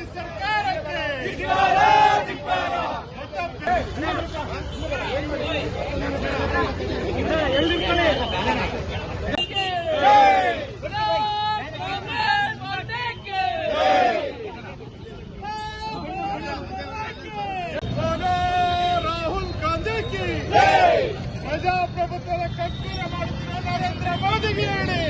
ಮೋದಿ ಸರ್ಕಾರಕ್ಕೆ ರಾಹುಲ್ ಗಾಂಧಿಗೆ ಪ್ರಜಾಪ್ರಭುತ್ವದ ಕಟ್ಕರ ಮಾಡುತ್ತಿರುವ ನರೇಂದ್ರ ಮೋದಿಗೆ ಹೇಳಿ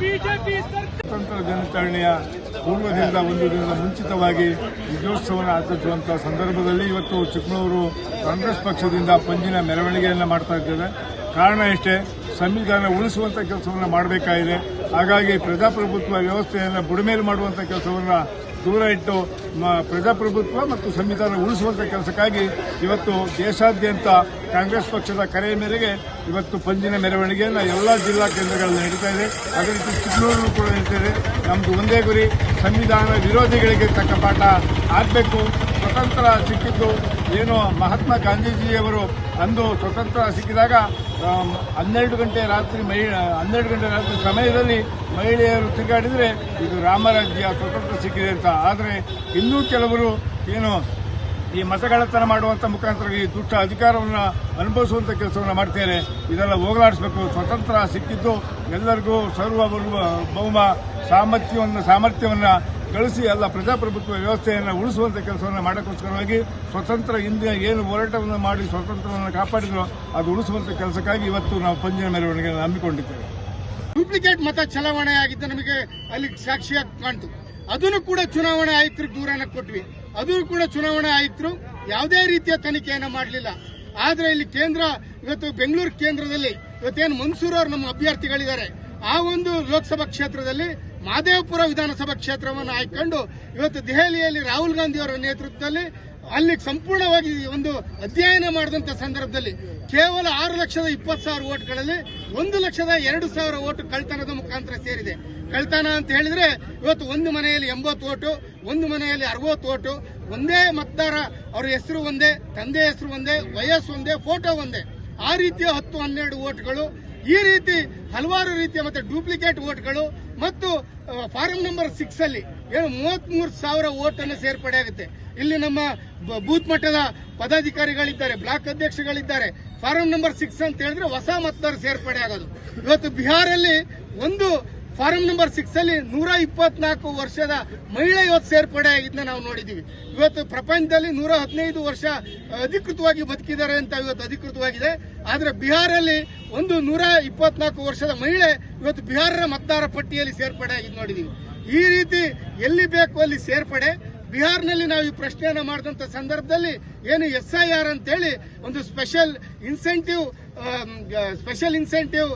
ಬಿಜೆಪಿ ಸರ್ಕಾರ ಸ್ವಾತಂತ್ರ್ಯ ದಿನಾಚರಣೆಯ ಪೂರ್ವದಿಂದ ಒಂದು ದಿನದ ಮುಂಚಿತವಾಗಿ ವಿಜಯೋತ್ಸವವನ್ನು ಆಚರಿಸುವಂತಹ ಸಂದರ್ಭದಲ್ಲಿ ಇವತ್ತು ಚಿಕ್ಕಮಗಳೂರು ಕಾಂಗ್ರೆಸ್ ಪಕ್ಷದಿಂದ ಪಂಜಿನ ಮೆರವಣಿಗೆಯನ್ನು ಮಾಡ್ತಾ ಇದ್ದೇವೆ. ಕಾರಣ ಇಷ್ಟೇ ಸಂವಿಧಾನ ಉಳಿಸುವಂತ ಕೆಲಸವನ್ನು ಮಾಡಬೇಕಾಗಿದೆ. ಹಾಗಾಗಿ ಪ್ರಜಾಪ್ರಭುತ್ವ ವ್ಯವಸ್ಥೆಯನ್ನು ಬುಡಮೇಲು ಮಾಡುವಂತ ಕೆಲಸವನ್ನು ದೂರ ಇಟ್ಟು ಪ್ರಜಾಪ್ರಭುತ್ವ ಮತ್ತು ಸಂವಿಧಾನ ಉಳಿಸುವಂತ ಕೆಲಸಕ್ಕಾಗಿ ಇವತ್ತು ದೇಶಾದ್ಯಂತ ಕಾಂಗ್ರೆಸ್ ಪಕ್ಷದ ಕರೆಯ ಮೇರೆಗೆ ಇವತ್ತು ಪಂಜಿನ ಮೆರವಣಿಗೆಯನ್ನು ಎಲ್ಲ ಜಿಲ್ಲಾ ಕೇಂದ್ರಗಳಲ್ಲಿ ನಡೀತಾ ಇದೆ. ಅದೇ ರೀತಿ ಚಿಕ್ಕಮಗಳೂರು ಕೂಡ ನಡೀತಾ ಇದೆ. ನಮ್ಮದು ಒಂದೇ ಗುರಿ, ಸಂವಿಧಾನ ವಿರೋಧಿಗಳಿಗೆ ತಕ್ಕ ಪಾಠ ಆಗಬೇಕು. ಸ್ವತಂತ್ರ ಸಿಕ್ಕಿದ್ದು ಏನು ಮಹಾತ್ಮ ಗಾಂಧೀಜಿಯವರು ಅಂದು ಸ್ವತಂತ್ರ ಸಿಕ್ಕಿದಾಗ ಹನ್ನೆರಡು ಗಂಟೆ ರಾತ್ರಿ ಮಹಿ, ಹನ್ನೆರಡು ಗಂಟೆ ರಾತ್ರಿ ಸಮಯದಲ್ಲಿ ಮಹಿಳೆಯರು ತಿರುಗಾಡಿದರೆ ಇದು ರಾಮರಾಜ್ಯ ಸ್ವತಂತ್ರ ಸಿಕ್ಕಿದೆ ಅಂತ. ಆದರೆ ಇನ್ನೂ ಕೆಲವರು ಏನು ಈ ಮತಗಳತನ ಮಾಡುವಂಥ ಮುಖಾಂತರ ಈ ದುಷ್ಟ ಅಧಿಕಾರವನ್ನು ಅನುಭವಿಸುವಂಥ ಕೆಲಸವನ್ನು ಮಾಡ್ತೇನೆ ಇದೆಲ್ಲ ಹೋಗಲಾಡಿಸಬೇಕು. ಸ್ವತಂತ್ರ ಸಿಕ್ಕಿದ್ದು ಎಲ್ಲರಿಗೂ ಸರ್ವ ಬಹುಮ ಸಾಮರ್ಥ್ಯವನ್ನು ಸಾಮರ್ಥ್ಯವನ್ನು ಗಳಿಸಿ ಎಲ್ಲ ಪ್ರಜಾಪ್ರಭುತ್ವ ವ್ಯವಸ್ಥೆಯನ್ನು ಉಳಿಸುವಂತ ಕೆಲಸವನ್ನು ಮಾಡೋಕ್ಕೋಸ್ಕರವಾಗಿ ಸ್ವತಂತ್ರ ಹಿಂದೆ ಏನು ಹೋರಾಟವನ್ನು ಮಾಡಿ ಸ್ವತಂತ್ರವನ್ನು ಕಾಪಾಡಿದ್ರು ಅದು ಉಳಿಸುವಂತ ಕೆಲಸಕ್ಕಾಗಿ ಇವತ್ತು ನಾವು ಪಂಜಿನ ಮೆರವಣಿಗೆಯನ್ನು ಹಮ್ಮಿಕೊಂಡಿದ್ದೇವೆ. ಡೂಪ್ಲಿಕೇಟ್ ಮತ ಚಲಾವಣೆ ಆಗಿದ್ದು ನಮಗೆ ಅಲ್ಲಿ ಸಾಕ್ಷಿಯಾಗಿ ಕಾಣ್ತು. ಅದನ್ನು ಕೂಡ ಚುನಾವಣೆ ಆಯುಕ್ತರಿಗೆ ದೂರನ ಕೊಟ್ವಿ. ಅದನ್ನು ಕೂಡ ಚುನಾವಣೆ ಆಯುಕ್ತರು ಯಾವುದೇ ರೀತಿಯ ತನಿಖೆಯನ್ನು ಮಾಡಲಿಲ್ಲ. ಆದರೆ ಇಲ್ಲಿ ಕೇಂದ್ರ, ಇವತ್ತು ಬೆಂಗಳೂರು ಕೇಂದ್ರದಲ್ಲಿ ಇವತ್ತೇನು ಮನ್ಸೂರ್ ಅವರು ನಮ್ಮ ಅಭ್ಯರ್ಥಿಗಳಿದ್ದಾರೆ. ಆ ಒಂದು ಲೋಕಸಭಾ ಕ್ಷೇತ್ರದಲ್ಲಿ ಮಾದೇವಪುರ ವಿಧಾನಸಭಾ ಕ್ಷೇತ್ರವನ್ನು ಆಯ್ಕೊಂಡು ಇವತ್ತು ದೆಹಲಿಯಲ್ಲಿ ರಾಹುಲ್ ಗಾಂಧಿ ಅವರ ನೇತೃತ್ವದಲ್ಲಿ ಅಲ್ಲಿ ಸಂಪೂರ್ಣವಾಗಿ ಒಂದು ಅಧ್ಯಯನ ಮಾಡಿದಂತ ಸಂದರ್ಭದಲ್ಲಿ ಕೇವಲ ಆರು ಲಕ್ಷದ ಇಪ್ಪತ್ತು ಸಾವಿರ ಓಟ್ಗಳಲ್ಲಿ ಒಂದು ಲಕ್ಷದ ಎರಡು ಸಾವಿರ ಓಟು ಕಳ್ತನದ ಮುಖಾಂತರ ಸೇರಿದೆ. ಕಳ್ತನ ಅಂತ ಹೇಳಿದ್ರೆ ಇವತ್ತು ಒಂದು ಮನೆಯಲ್ಲಿ ಎಂಬತ್ತು ಓಟು ಒಂದು ಮನೆಯಲ್ಲಿ ಅರವತ್ತು ಓಟು ಒಂದೇ ಮತದಾರ ಅವರ ಹೆಸರು ಒಂದೇ, ತಂದೆ ಹೆಸರು ಒಂದೇ, ವಯಸ್ಸು ಒಂದೇ, ಫೋಟೋ ಒಂದೇ. ಆ ರೀತಿಯ ಹತ್ತು ಹನ್ನೆರಡು ಓಟ್ಗಳು ಈ ರೀತಿ ಹಲವಾರು ರೀತಿಯ ಮತ್ತೆ ಡೂಪ್ಲಿಕೇಟ್ ಓಟ್ಗಳು ಮತ್ತು ಫಾರಂ ನಂಬರ್ ಸಿಕ್ಸ್ ಅಲ್ಲಿ ಏನು ಮೂವತ್ಮೂರು ಸಾವಿರ ಓಟ್ ಸೇರ್ಪಡೆ ಆಗುತ್ತೆ. ಇಲ್ಲಿ ನಮ್ಮ ಬೂತ್ ಮಟ್ಟದ ಪದಾಧಿಕಾರಿಗಳಿದ್ದಾರೆ, ಬ್ಲಾಕ್ ಅಧ್ಯಕ್ಷಗಳಿದ್ದಾರೆ. ಫಾರಂ ನಂಬರ್ ಸಿಕ್ಸ್ ಅಂತ ಹೇಳಿದ್ರೆ ಹೊಸ ಮತದಾರರು ಸೇರ್ಪಡೆ ಆಗೋದು. ಇವತ್ತು ಬಿಹಾರಲ್ಲಿ ಒಂದು ಫಾರಂ ನಂಬರ್ ಸಿಕ್ಸ್ ಅಲ್ಲಿ ನೂರ ಇಪ್ಪತ್ನಾಲ್ಕು ವರ್ಷದ ಮಹಿಳೆ ಇವತ್ತು ಸೇರ್ಪಡೆ ಆಗಿದ್ದನ್ನ ನಾವು ನೋಡಿದೀವಿ ಇವತ್ತು ಪ್ರಪಂಚದಲ್ಲಿ ನೂರ ಹದಿನೈದು ವರ್ಷ ಅಧಿಕೃತವಾಗಿ ಬದುಕಿದ್ದಾರೆ ಅಂತ ಇವತ್ತು ಅಧಿಕೃತವಾಗಿದೆ. ಆದರೆ ಬಿಹಾರಲ್ಲಿ ಒಂದು ನೂರ ಇಪ್ಪತ್ನಾಲ್ಕು ವರ್ಷದ ಮಹಿಳೆ ಇವತ್ತು ಬಿಹಾರರ ಮತದಾರ ಪಟ್ಟಿಯಲ್ಲಿ ಸೇರ್ಪಡೆ ಆಗಿದ್ದು ನೋಡಿದೀವಿ. ಈ ರೀತಿ ಎಲ್ಲಿ ಬೇಕು ಅಲ್ಲಿ ಸೇರ್ಪಡೆ. ಬಿಹಾರ್ನಲ್ಲಿ ನಾವು ಈ ಪ್ರಶ್ನೆಯನ್ನು ಮಾಡಿದಂತ ಸಂದರ್ಭದಲ್ಲಿ ಏನು ಎಸ್ ಐ ಆರ್ ಅಂತೇಳಿ ಒಂದು ಸ್ಪೆಷಲ್ ಇನ್ಸೆಂಟಿವ್ ಸ್ಪೆಷಲ್ ಇನ್ಸೆಂಟಿವ್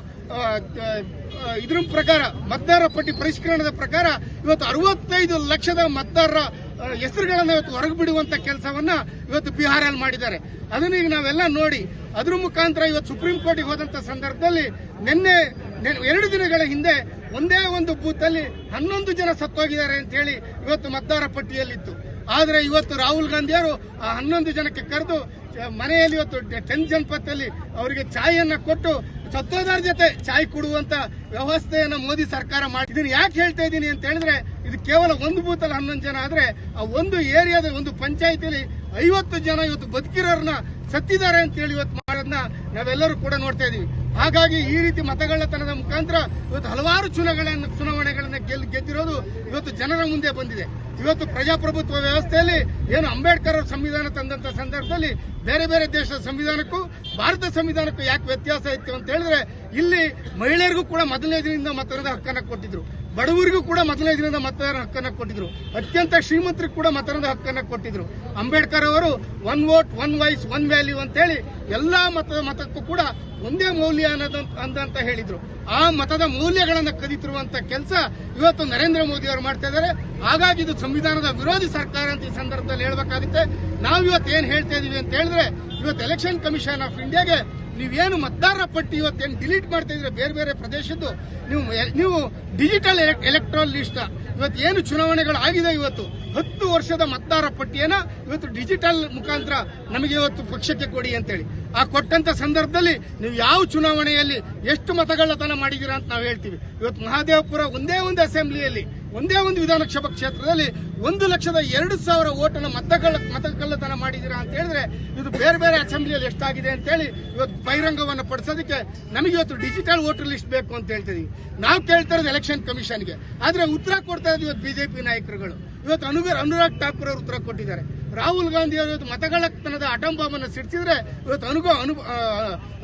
ಇದ್ರ ಪ್ರಕಾರ ಮತದಾರ ಪಟ್ಟಿ ಪರಿಷ್ಕರಣದ ಪ್ರಕಾರ ಇವತ್ತು ಅರವತ್ತೈದು ಲಕ್ಷದ ಮತದಾರರ ಹೆಸರುಗಳನ್ನ ಇವತ್ತು ಹೊರಗೆ ಬಿಡುವಂತ ಕೆಲಸವನ್ನ ಇವತ್ತು ಬಿಹಾರಲ್ಲಿ ಮಾಡಿದ್ದಾರೆ. ಅದನ್ನ ಈಗ ನಾವೆಲ್ಲ ನೋಡಿ, ಅದ್ರ ಮುಖಾಂತರ ಇವತ್ತು ಸುಪ್ರೀಂ ಕೋರ್ಟ್ಗೆ ಹೋದಂತ ಸಂದರ್ಭದಲ್ಲಿ ನಿನ್ನೆ ನೆನ್- ಎರಡು ದಿನಗಳ ಹಿಂದೆ ಒಂದೇ ಒಂದು ಬೂತ್ ಅಲ್ಲಿ ಹನ್ನೊಂದು ಜನ ಸತ್ತೋಗಿದ್ದಾರೆ ಅಂತ ಹೇಳಿ ಇವತ್ತು ಮತದಾರ ಪಟ್ಟಿಯಲ್ಲಿತ್ತು. ಆದ್ರೆ ಇವತ್ತು ರಾಹುಲ್ ಗಾಂಧಿ ಅವರು ಆ ಹನ್ನೊಂದು ಜನಕ್ಕೆ ಕರೆದು, ಮನೆಯಲ್ಲಿ ಇವತ್ತು ಟೆನ್ ಜನಪದಲ್ಲಿ ಅವರಿಗೆ ಚಾಯನ್ನ ಕೊಟ್ಟು ಸತ್ತೋದರ ಜೊತೆ ಚಾಯ್ ಕೊಡುವಂತ ವ್ಯವಸ್ಥೆಯನ್ನ ಮೋದಿ ಸರ್ಕಾರ ಮಾಡಿ. ಇದನ್ನ ಯಾಕೆ ಹೇಳ್ತಾ ಇದ್ದೀನಿ ಅಂತ ಹೇಳಿದ್ರೆ, ಇದು ಕೇವಲ ಒಂದು ಬೂತಲ್ಲಿ ಹನ್ನೊಂದು ಜನ ಆದ್ರೆ, ಆ ಒಂದು ಏರಿಯಾದ ಒಂದು ಪಂಚಾಯತಿಯಲ್ಲಿ ಐವತ್ತು ಜನ ಇವತ್ತು ಬದುಕಿರೋರ್ನ ಸತ್ತಿದ್ದಾರೆ ಅಂತ ಹೇಳಿ ಇವತ್ತು ಮಾಡೋದನ್ನ ನಾವೆಲ್ಲರೂ ಕೂಡ ನೋಡ್ತಾ ಇದೀವಿ. ಹಾಗಾಗಿ ಈ ರೀತಿ ಮತಗಳ್ಳತನದ ಮುಖಾಂತರ ಇವತ್ತು ಹಲವಾರು ಚುನಾವಣೆಗಳನ್ನು ಚುನಾವಣೆಗಳನ್ನ ಗೆದ್ದಿರೋದು ಇವತ್ತು ಜನರ ಮುಂದೆ ಬಂದಿದೆ. ಇವತ್ತು ಪ್ರಜಾಪ್ರಭುತ್ವ ವ್ಯವಸ್ಥೆಯಲ್ಲಿ ಏನು ಅಂಬೇಡ್ಕರ್ ಅವರು ಸಂವಿಧಾನ ತಂದಂತ ಸಂದರ್ಭದಲ್ಲಿ ಬೇರೆ ಬೇರೆ ದೇಶದ ಸಂವಿಧಾನಕ್ಕೂ, ಭಾರತ ಸಂವಿಧಾನಕ್ಕೂ ಯಾಕೆ ವ್ಯತ್ಯಾಸ ಇತ್ತು ಅಂತ ಹೇಳಿದ್ರೆ ಇಲ್ಲಿ ಮಹಿಳೆಯರಿಗೂ ಕೂಡ ಮೊದಲನೇ ದಿನದಿಂದ ಮತದಾನದ ಹಕ್ಕನ್ನ ಕೊಟ್ಟಿದ್ರು. ಬಡವರಿಗೂ ಕೂಡ ಮೊದಲನೇ ದಿನದ ಮತದಾನ ಹಕ್ಕನ್ನ ಕೊಟ್ಟಿದ್ರು. ಅತ್ಯಂತ ಶ್ರೀಮಂತರಿಗೂ ಕೂಡ ಮತದಾನದ ಹಕ್ಕನ್ನ ಕೊಟ್ಟಿದ್ರು. ಅಂಬೇಡ್ಕರ್ ಅವರು one vote, one voice one value ಅಂತ ಹೇಳಿ ಎಲ್ಲಾ ಮತದ ಮತಕ್ಕೂ ಕೂಡ ಒಂದೇ ಮೌಲ್ಯ ಅನ್ನೋದಂತ ಅಂದಂತ ಹೇಳಿದ್ರು. ಆ ಮತದ ಮೌಲ್ಯಗಳನ್ನ ಕದಿತಿರುವಂತ ಕೆಲಸ ಇವತ್ತು ನರೇಂದ್ರ ಮೋದಿ ಅವರು ಮಾಡ್ತಾ ಇದ್ದಾರೆ. ಹಾಗಾಗಿ ಇದು ಸಂವಿಧಾನದ ವಿರೋಧಿ ಸರ್ಕಾರ ಅಂತ ಈ ಸಂದರ್ಭದಲ್ಲಿ ಹೇಳ್ಬೇಕಾಗುತ್ತೆ. ನಾವು ಇವತ್ತು ಏನ್ ಹೇಳ್ತಾ ಇದೀವಿ ಅಂತ ಹೇಳಿದ್ರೆ, ಇವತ್ತು ಎಲೆಕ್ಷನ್ ಕಮಿಷನ್ ಆಫ್ ಇಂಡಿಯಾಗೆ ನೀವೇನು ಮತದಾರರ ಪಟ್ಟಿ ಇವತ್ತೇನು ಡಿಲೀಟ್ ಮಾಡ್ತಾ ಇದ್ರೆ ಬೇರೆ ಬೇರೆ ಪ್ರದೇಶದ್ದು? ನೀವು ನೀವು ಡಿಜಿಟಲ್ ಎಲೆಕ್ಟ್ರಾಲ್ ಲಿಸ್ಟ್ ಇವತ್ತು ಏನು ಚುನಾವಣೆಗಳು ಆಗಿದೆ ಇವತ್ತು? ಹತ್ತು ವರ್ಷದ ಮತದಾರ ಪಟ್ಟಿಯನ್ನ ಇವತ್ತು ಡಿಜಿಟಲ್ ಮುಖಾಂತರ ನಮಗೆ ಇವತ್ತು ಪಕ್ಷಕ್ಕೆ ಕೊಡಿ ಅಂತೇಳಿ. ಆ ಕೊಟ್ಟಂತ ಸಂದರ್ಭದಲ್ಲಿ ನೀವು ಯಾವ ಚುನಾವಣೆಯಲ್ಲಿ ಎಷ್ಟು ಮತಗಳತನ ಮಾಡಿದ್ದೀರಾ ಅಂತ ನಾವು ಹೇಳ್ತೀವಿ. ಇವತ್ತು ಮಹಾದೇವಪುರ ಒಂದೇ ಒಂದು ಅಸೆಂಬ್ಲಿಯಲ್ಲಿ ಒಂದೇ ಒಂದು ವಿಧಾನಸಭಾ ಕ್ಷೇತ್ರದಲ್ಲಿ ಒಂದು ಲಕ್ಷದ ಎರಡು ಸಾವಿರ ಓಟನ್ನು ಮತಗಳ ಮತಗಳ್ಳತನ ಮಾಡಿದ್ದೀರಾ ಅಂತ ಹೇಳಿದ್ರೆ ಇದು ಬೇರೆ ಬೇರೆ ಅಸೆಂಬ್ಲಿಯಲ್ಲಿ ಎಷ್ಟಾಗಿದೆ ಅಂತ ಹೇಳಿ ಇವತ್ತು ಬಹಿರಂಗವನ್ನು ಪಡಿಸೋದಕ್ಕೆ ನಮಗೆ ಇವತ್ತು ಡಿಜಿಟಲ್ ವೋಟರ್ ಲಿಸ್ಟ್ ಬೇಕು ಅಂತ ಹೇಳ್ತೀವಿ ನಾವು ಕೇಳ್ತಾ ಇರೋದು ಎಲೆಕ್ಷನ್ ಕಮಿಷನ್ಗೆ. ಆದ್ರೆ ಉತ್ತರ ಕೊಡ್ತಾ ಇದ್ದೀವಿ ಇವತ್ತು ಬಿಜೆಪಿ ನಾಯಕರುಗಳು. ಇವತ್ತು ಅನುಗ ಅನುರಾಗ್ ಠಾಕೂರ್ ಅವರು ಉತ್ತರ ಕೊಟ್ಟಿದ್ದಾರೆ. ರಾಹುಲ್ ಗಾಂಧಿ ಅವರು ಇವತ್ತು ಮತಗಳತನದ ಅಟಂಬಾಂಬನ್ನು ಸಿಡಿಸಿದ್ರೆ ಇವತ್ತು ಅನು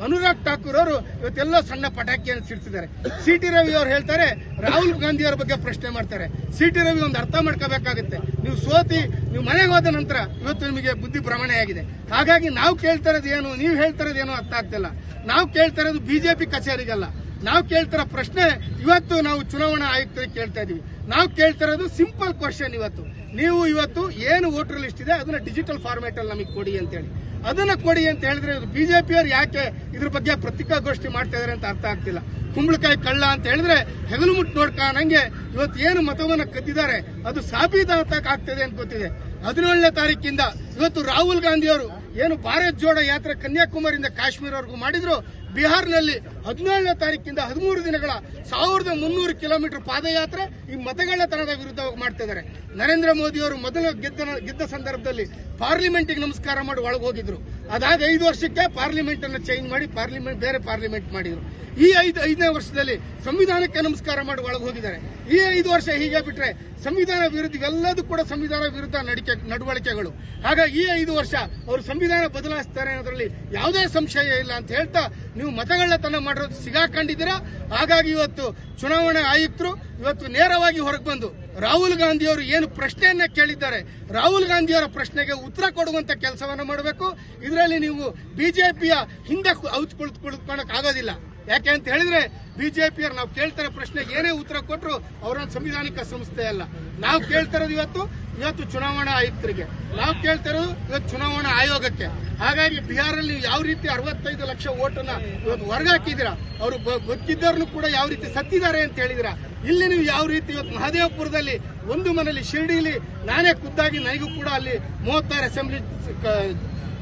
ಅನುರಾಗ್ ಠಾಕೂರ್ ಅವರು ಇವತ್ತೆಲ್ಲ ಸಣ್ಣ ಪಟಾಕಿಯನ್ನು ಸಿಡಿಸಿದ್ದಾರೆ. ಸಿ ಟಿ ರವಿ ಅವರು ಹೇಳ್ತಾರೆ, ರಾಹುಲ್ ಗಾಂಧಿ ಅವರ ಬಗ್ಗೆ ಪ್ರಶ್ನೆ ಮಾಡ್ತಾರೆ. ಸಿ ಟಿ ರವಿ ಒಂದು ಅರ್ಥ ಮಾಡ್ಕೋಬೇಕಾಗುತ್ತೆ. ನೀವು ಸೋತಿ, ನೀವು ಮನೆಗೆ ಹೋದ ನಂತರ ಇವತ್ತು ನಿಮಗೆ ಬುದ್ಧಿ ಭ್ರಮಣೆ ಆಗಿದೆ ಹಾಗಾಗಿ ನಾವು ಕೇಳ್ತಾ ಇರೋದು ಏನು, ನೀವು ಹೇಳ್ತಾ ಇರೋದು ಏನು ಅರ್ಥ ಆಗ್ತಿಲ್ಲ. ನಾವು ಕೇಳ್ತಾ ಇರೋದು ಬಿಜೆಪಿ ಕಚೇರಿಗಲ್ಲ. ನಾವು ಕೇಳ್ತಿರೋ ಪ್ರಶ್ನೆ ಇವತ್ತು ನಾವು ಚುನಾವಣಾ ಆಯುಕ್ತರಿಗೆ ಕೇಳ್ತಾ ಇದೀವಿ. ನಾವು ಕೇಳ್ತಿರೋದು ಸಿಂಪಲ್ ಕ್ವಶನ್ ಇವತ್ತು. ನೀವು ಇವತ್ತು ಏನು ವೋಟರ್ ಲಿಸ್ಟ್ ಇದೆ, ಅದನ್ನ ಡಿಜಿಟಲ್ ಫಾರ್ಮ್ಯಾಟ್ ಅಲ್ಲಿ ನಮಗೆ ಕೊಡಿ ಅಂತೇಳಿ. ಅದನ್ನ ಕೊಡಿ ಅಂತ ಹೇಳಿದ್ರೆ ಬಿಜೆಪಿಯವರು ಯಾಕೆ ಇದ್ರ ಬಗ್ಗೆ ಪತ್ರಿಕಾಗೋಷ್ಠಿ ಮಾಡ್ತಾ ಇದಾರೆ ಅಂತ ಅರ್ಥ ಆಗ್ತಿಲ್ಲ. ಕುಂಬಳಕಾಯಿ ಕಳ್ಳ ಅಂತ ಹೇಳಿದ್ರೆ ಹೆಗಲು ಮುಟ್ಟು ನೋಡ್ಕೊಂಡಂಗೆ ಇವತ್ತು ಏನು ಮತವನ್ನ ಕದ್ದಿದ್ದಾರೆ, ಅದು ಸಾಬೀತಾಗ್ತದೆ ಅಂತ ಗೊತ್ತಿದೆ. ಹದಿನೇಳನೇ ತಾರೀಕಿಂದ ಇವತ್ತು ರಾಹುಲ್ ಗಾಂಧಿ ಅವರು ಏನು ಭಾರತ್ ಜೋಡೋ ಯಾತ್ರೆ ಕನ್ಯಾಕುಮಾರಿಯಿಂದ ಕಾಶ್ಮೀರವರೆಗೂ ಮಾಡಿದ್ರು ಬಿಹಾರ್ನಲ್ಲಿ ಹದಿನೇಳನೇ ತಾರೀಕಿಂದ ಹದಿಮೂರು ದಿನಗಳ ಸಾವಿರದ ಮುನ್ನೂರು ಕಿಲೋಮೀಟರ್ ಪಾದಯಾತ್ರೆ ಈ ಮತಗಳ್ಳತನದ ವಿರುದ್ಧ ಮಾಡ್ತಾ ಇದ್ದಾರೆ. ನರೇಂದ್ರ ಮೋದಿ ಅವರು ಮೊದಲ ಗೆದ್ದ ಗೆದ್ದ ಸಂದರ್ಭದಲ್ಲಿ ಪಾರ್ಲಿಮೆಂಟ್ಗೆ ನಮಸ್ಕಾರ ಮಾಡಿ ಒಳಗೆ ಹೋಗಿದ್ರು. ಅದಾದ ಐದು ವರ್ಷಕ್ಕೆ ಪಾರ್ಲಿಮೆಂಟ್ ಅನ್ನು ಚೇಂಜ್ ಮಾಡಿ ಪಾರ್ಲಿಮೆಂಟ್, ಬೇರೆ ಪಾರ್ಲಿಮೆಂಟ್ ಮಾಡಿದ್ರು. ಈ ಐದು, ಐದನೇ ವರ್ಷದಲ್ಲಿ ಸಂವಿಧಾನಕ್ಕೆ ನಮಸ್ಕಾರ ಮಾಡಿ ಒಳಗೆ ಹೋಗಿದ್ದಾರೆ. ಈ ಐದು ವರ್ಷ ಹೀಗೆ ಬಿಟ್ರೆ ಸಂವಿಧಾನ ವಿರುದ್ಧ ಇವೆಲ್ಲದೂ ಕೂಡ ಸಂವಿಧಾನ ವಿರುದ್ಧ ನಡಿಕೆ, ನಡವಳಿಕೆಗಳು. ಹಾಗಾಗಿ ಈ ಐದು ವರ್ಷ ಅವರು ಸಂವಿಧಾನ ಬದಲಾಯಿಸ್ತಾರೆ ಅನ್ನೋದ್ರಲ್ಲಿ ಯಾವುದೇ ಸಂಶಯ ಇಲ್ಲ ಅಂತ ಹೇಳ್ತಾ ನೀವು ಮತಗಳ್ಳತನ ಮಾಡಿರೋದು ಸಿಗಾಕೊಂಡಿದ್ದೀರಾ? ಹಾಗಾಗಿ ಇವತ್ತು ಚುನಾವಣೆ ಆಯುಕ್ತರು ಇವತ್ತು ನೇರವಾಗಿ ಹೊರಗೆ ಬಂದು ರಾಹುಲ್ ಗಾಂಧಿ ಅವರು ಏನು ಪ್ರಶ್ನೆಯನ್ನ ಕೇಳಿದ್ದಾರೆ, ರಾಹುಲ್ ಗಾಂಧಿ ಅವರ ಪ್ರಶ್ನೆಗೆ ಉತ್ತರ ಕೊಡುವಂತ ಕೆಲಸವನ್ನ ಮಾಡಬೇಕು. ಇದರಲ್ಲಿ ನೀವು ಬಿಜೆಪಿಯ ಹಿಂದೆ ಕುಳಿತುಕೊಳ್ಳಕ್ ಆಗೋದಿಲ್ಲ ಯಾಕೆ ಅಂತ ಹೇಳಿದ್ರೆ ಬಿಜೆಪಿಯವ್ರು ನಾವು ಕೇಳ್ತಾರೆ ಪ್ರಶ್ನೆಗೆ ಏನೇ ಉತ್ತರ ಕೊಟ್ಟರು ಅವರೊಂದು ಸಂವಿಧಾನಿಕ ಸಂಸ್ಥೆ ಅಲ್ಲ. ನಾವು ಕೇಳ್ತಿರೋದು ಇವತ್ತು ಇವತ್ತು ಚುನಾವಣಾ ಆಯುಕ್ತರಿಗೆ. ನಾವು ಕೇಳ್ತಿರೋದು ಇವತ್ತು ಚುನಾವಣಾ ಆಯೋಗಕ್ಕೆ. ಹಾಗಾಗಿ ಬಿಹಾರಲ್ಲಿ ಯಾವ ರೀತಿ ಅರವತ್ತೈದು ಲಕ್ಷ ಓಟನ್ನ ಇವತ್ತು ಹೊರಗಾಕಿದ್ದೀರಾ? ಅವರು ಬದುಕಿದ್ದವ್ರನ್ನು ಕೂಡ ಯಾವ ರೀತಿ ಸತ್ತಿದ್ದಾರೆ ಅಂತ ಹೇಳಿದಿರಾ ಇಲ್ಲಿ ನೀವು ಯಾವ ರೀತಿ ಇವತ್ತು ಮಹದೇವಪುರದಲ್ಲಿ ಒಂದು ಮನೆಯಲ್ಲಿ ಶಿರ್ಡಿಲಿ ನಾನೇ ಖುದ್ದಾಗಿ ನನಗೂ ಕೂಡ ಅಲ್ಲಿ ಮೂವತ್ತಾರು ಅಸೆಂಬ್ಲಿ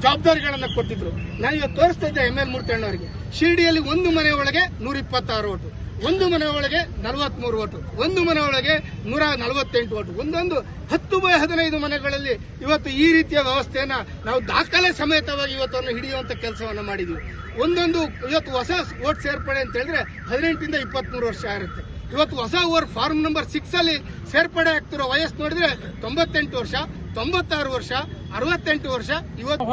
ಜವಾಬ್ದಾರಿಗಳನ್ನು ಕೊಟ್ಟಿದ್ರು. ನಾನು ಇವತ್ತು ತೋರಿಸ್ತಾ ಇದ್ದೆ ಎಂ ಎಲ್ ಮೂರ್ತಣ್ಣವರಿಗೆ ಶಿರ್ಡಿಯಲ್ಲಿ ಒಂದು ಮನೆ ಒಳಗೆ ನೂರ ಇಪ್ಪತ್ತಾರು ಓಟು. ಒಂದು ಮನೆ ಒಳಗೆ ನಲವತ್ಮೂರು ಓಟು. ಒಂದು ಮನೆ ಒಳಗೆ ನೂರ ನಲವತ್ತೆಂಟು ಓಟು. ಒಂದೊಂದು ಹತ್ತು ಬೈ ಹದಿನೈದು ಮನೆಗಳಲ್ಲಿ ಇವತ್ತು ಈ ರೀತಿಯ ವ್ಯವಸ್ಥೆಯನ್ನ ನಾವು ದಾಖಲೆ ಸಮೇತವಾಗಿ ಇವತ್ತನ್ನು ಹಿಡಿಯುವಂತ ಕೆಲಸವನ್ನ ಮಾಡಿದ್ವಿ. ಒಂದೊಂದು ಇವತ್ತು ಹೊಸ ಓಟ್ ಸೇರ್ಪಡೆ ಅಂತ ಹೇಳಿದ್ರೆ ಹದಿನೆಂಟರಿಂದ ಇಪ್ಪತ್ಮೂರು ವರ್ಷ ಇರುತ್ತೆ ಇವತ್ತು ಹೊಸ ಓವರ್ ಫಾರ್ಮ್ ನಂಬರ್ ಸಿಕ್ಸ್ ಅಲ್ಲಿ ಸೇರ್ಪಡೆ ಆಗ್ತಿರೋ ವಯಸ್ಸು ನೋಡಿದ್ರೆ ತೊಂಬತ್ತೆಂಟು ವರ್ಷ, ತೊಂಬತ್ತಾರು ವರ್ಷ, ಅರವತ್ತೆಂಟು ವರ್ಷ, ಇವತ್ತು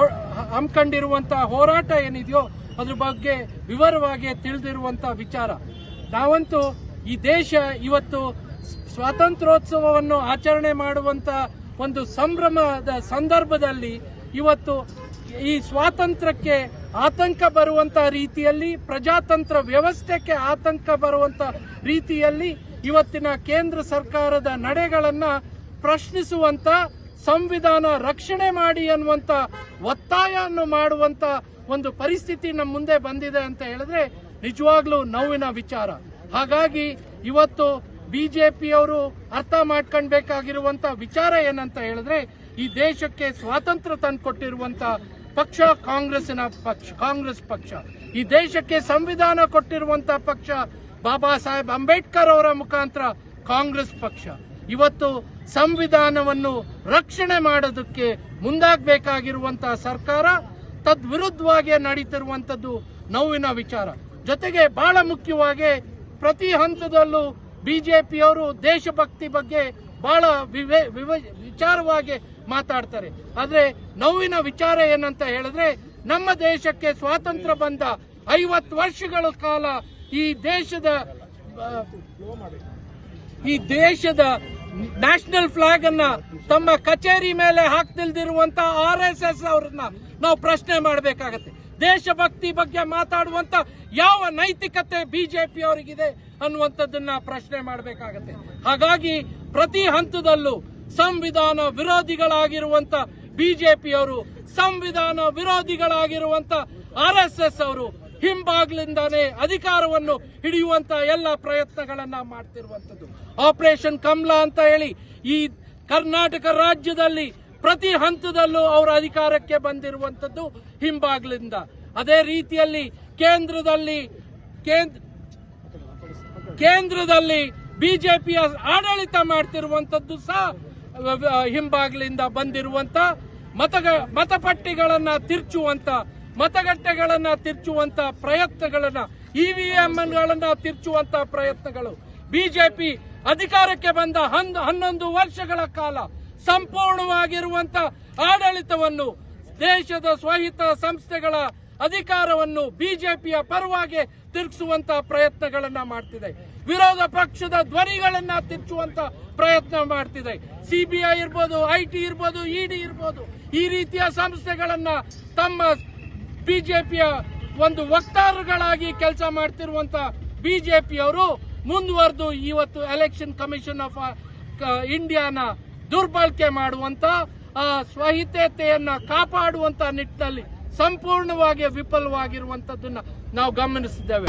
ಹಮ್ಮಿಕೊಂಡಿರುವಂತಹ ಹೋರಾಟ ಏನಿದೆಯೋ ಅದ್ರ ಬಗ್ಗೆ ವಿವರವಾಗಿ ತಿಳಿದಿರುವಂತ ವಿಚಾರ. ನಾವಂತೂ ಈ ದೇಶ ಇವತ್ತು ಸ್ವಾತಂತ್ರ್ಯೋತ್ಸವವನ್ನು ಆಚರಣೆ ಮಾಡುವಂತ ಒಂದು ಸಂಭ್ರಮದ ಸಂದರ್ಭದಲ್ಲಿ ಇವತ್ತು ಈ ಸ್ವಾತಂತ್ರ್ಯಕ್ಕೆ ಆತಂಕ ಬರುವಂತ ರೀತಿಯಲ್ಲಿ ಪ್ರಜಾತಂತ್ರ ವ್ಯವಸ್ಥೆಗೆ ಆತಂಕ ಬರುವಂತ ರೀತಿಯಲ್ಲಿ ಇವತ್ತಿನ ಕೇಂದ್ರ ಸರ್ಕಾರದ ನಡೆಗಳನ್ನ ಪ್ರಶ್ನಿಸುವಂತ ಸಂವಿಧಾನ ರಕ್ಷಣೆ ಮಾಡಿ ಅನ್ನುವಂತ ಒತ್ತಾಯವನ್ನು ಮಾಡುವಂತ ಒಂದು ಪರಿಸ್ಥಿತಿ ನಮ್ಮ ಮುಂದೆ ಬಂದಿದೆ ಅಂತ ಹೇಳಿದ್ರೆ ನಿಜವಾಗ್ಲೂ ನೋವಿನ ವಿಚಾರ. ಹಾಗಾಗಿ ಇವತ್ತು ಬಿಜೆಪಿಯವರು ಅರ್ಥ ಮಾಡ್ಕೊಳ್ಬೇಕಾಗಿರುವಂತ ವಿಚಾರ ಏನಂತ ಹೇಳಿದ್ರೆ ಈ ದೇಶಕ್ಕೆ ಸ್ವಾತಂತ್ರ್ಯ ತಂದುಕೊಟ್ಟಿರುವಂತ ಪಕ್ಷ, ಕಾಂಗ್ರೆಸ್ಸಿನ ಪಕ್ಷ, ಕಾಂಗ್ರೆಸ್ ಪಕ್ಷ. ಈ ದೇಶಕ್ಕೆ ಸಂವಿಧಾನ ಕೊಟ್ಟಿರುವಂತ ಪಕ್ಷ, ಬಾಬಾ ಸಾಹೇಬ್ ಅಂಬೇಡ್ಕರ್ ಅವರ ಮುಖಾಂತರ ಕಾಂಗ್ರೆಸ್ ಪಕ್ಷ. ಇವತ್ತು ಸಂವಿಧಾನವನ್ನು ರಕ್ಷಣೆ ಮಾಡೋದಕ್ಕೆ ಮುಂದಾಗಬೇಕಾಗಿರುವಂತಹ ಸರ್ಕಾರ, ತದ್ವಿರುದ್ಧವಾಗಿ ನಡೀತಿರುವಂತದ್ದು ನೋವಿನ ವಿಚಾರ. ಜೊತೆಗೆ ಬಹಳ ಮುಖ್ಯವಾಗಿ ಪ್ರತಿ ಹಂತದಲ್ಲೂ ಬಿಜೆಪಿಯವರು ದೇಶಭಕ್ತಿ ಬಗ್ಗೆ ಬಹಳ ವಿಚಾರವಾಗಿ ಮಾತಾಡ್ತಾರೆ. ಆದ್ರೆ ನೋವಿನ ವಿಚಾರ ಏನಂತ ಹೇಳಿದ್ರೆ, ನಮ್ಮ ದೇಶಕ್ಕೆ ಸ್ವಾತಂತ್ರ್ಯ ಬಂದ ಐವತ್ತು ವರ್ಷಗಳ ಕಾಲ ಈ ದೇಶದ ಈ ದೇಶದ ನ್ಯಾಷನಲ್ ಫ್ಲಾಗ್ ಅನ್ನ ತಮ್ಮ ಕಚೇರಿ ಮೇಲೆ ಹಾಕ್ತಿಲ್ದಿರುವಂತ ಆರ್ ಎಸ್ ಎಸ್ ಅವ್ರನ್ನ ನಾವು ಪ್ರಶ್ನೆ ಮಾಡಬೇಕಾಗತ್ತೆ. ದೇಶಭಕ್ತಿ ಬಗ್ಗೆ ಮಾತಾಡುವಂತ ಯಾವ ನೈತಿಕತೆ ಬಿಜೆಪಿ ಅವರಿಗಿದೆ ಅನ್ನುವಂಥದ್ದನ್ನ ಪ್ರಶ್ನೆ ಮಾಡಬೇಕಾಗತ್ತೆ. ಹಾಗಾಗಿ ಪ್ರತಿ ಹಂತದಲ್ಲೂ ಸಂವಿಧಾನ ವಿರೋಧಿಗಳಾಗಿರುವಂತ ಬಿಜೆಪಿ ಅವರು ಸಂವಿಧಾನ ವಿರೋಧಿಗಳಾಗಿರುವಂತ ಆರ್ ಎಸ್ ಎಸ್ ಅವರು ಹಿಂಬಾಗ್ಲಿಂದಾನೇ ಅಧಿಕಾರವನ್ನು ಹಿಡಿಯುವಂತ ಎಲ್ಲ ಪ್ರಯತ್ನಗಳನ್ನ ಮಾಡ್ತಿರುವಂತದ್ದು ಆಪರೇಷನ್ ಕಮಲ ಅಂತ ಹೇಳಿ ಈ ಕರ್ನಾಟಕ ರಾಜ್ಯದಲ್ಲಿ ಪ್ರತಿ ಹಂತದಲ್ಲೂ ಅವರ ಅಧಿಕಾರಕ್ಕೆ ಬಂದಿರುವಂತದ್ದು ಹಿಂಬಾಗ್ಲಿಂದ. ಅದೇ ರೀತಿಯಲ್ಲಿ ಕೇಂದ್ರದಲ್ಲಿ ಕೇಂದ್ರ ಕೇಂದ್ರದಲ್ಲಿ ಬಿಜೆಪಿಯ ಆಡಳಿತ ಮಾಡ್ತಿರುವಂತದ್ದು ಸಹ ಹಿಂಬಾಗ್ಲಿಂದ ಬಂದಿರುವಂತ ಮತಗ ಮತಪಟ್ಟಿಗಳನ್ನ ತಿರ್ಚುವಂತ, ಮತಗಟ್ಟೆಗಳನ್ನ ತಿರ್ಚುವಂತ ಪ್ರಯತ್ನಗಳನ್ನ, ಇವಿಎಂ ಗಳನ್ನ ತಿರ್ಚುವಂತ ಪ್ರಯತ್ನಗಳು. ಬಿಜೆಪಿ ಅಧಿಕಾರಕ್ಕೆ ಬಂದ ಹನ್- ಹನ್ನೊಂದು ವರ್ಷಗಳ ಕಾಲ ಸಂಪೂರ್ಣವಾಗಿರುವಂತ ಆಡಳಿತವನ್ನು, ದೇಶದ ಸ್ವಹಿತ ಸಂಸ್ಥೆಗಳ ಅಧಿಕಾರವನ್ನು ಬಿಜೆಪಿಯ ಪರವಾಗಿ ತಿರುಗಿಸುವಂತ ಪ್ರಯತ್ನಗಳನ್ನ ಮಾಡ್ತಿದೆ. ವಿರೋಧ ಪಕ್ಷದ ಧ್ವನಿಗಳನ್ನ ತಿರುಚುವಂತ ಪ್ರಯತ್ನ ಮಾಡ್ತಿದೆ. ಸಿಬಿಐ ಇರ್ಬೋದು, ಐಟಿ ಇರ್ಬೋದು, ಇಡಿ ಇರ್ಬೋದು, ಈ ರೀತಿಯ ಸಂಸ್ಥೆಗಳನ್ನ ತಮ್ಮ ಬಿಜೆಪಿಯ ಒಂದು ವಕ್ತಾರಗಳಾಗಿ ಕೆಲಸ ಮಾಡ್ತಿರುವಂತ ಬಿಜೆಪಿಯವರು ಮುಂದುವರೆದು ಇವತ್ತು ಎಲೆಕ್ಷನ್ ಕಮಿಷನ್ ಆಫ್ ಇಂಡಿಯಾನ ದುರ್ಬಳಕೆ ಮಾಡುವಂತ ಸ್ವಹಿತತೆಯನ್ನ ಕಾಪಾಡುವಂತ ನಿಟ್ಟಿನಲ್ಲಿ ಸಂಪೂರ್ಣವಾಗಿ ವಿಫಲವಾಗಿರುವಂತದ್ದನ್ನ ನಾವು ಗಮನಿಸಿದ್ದೇವೆ.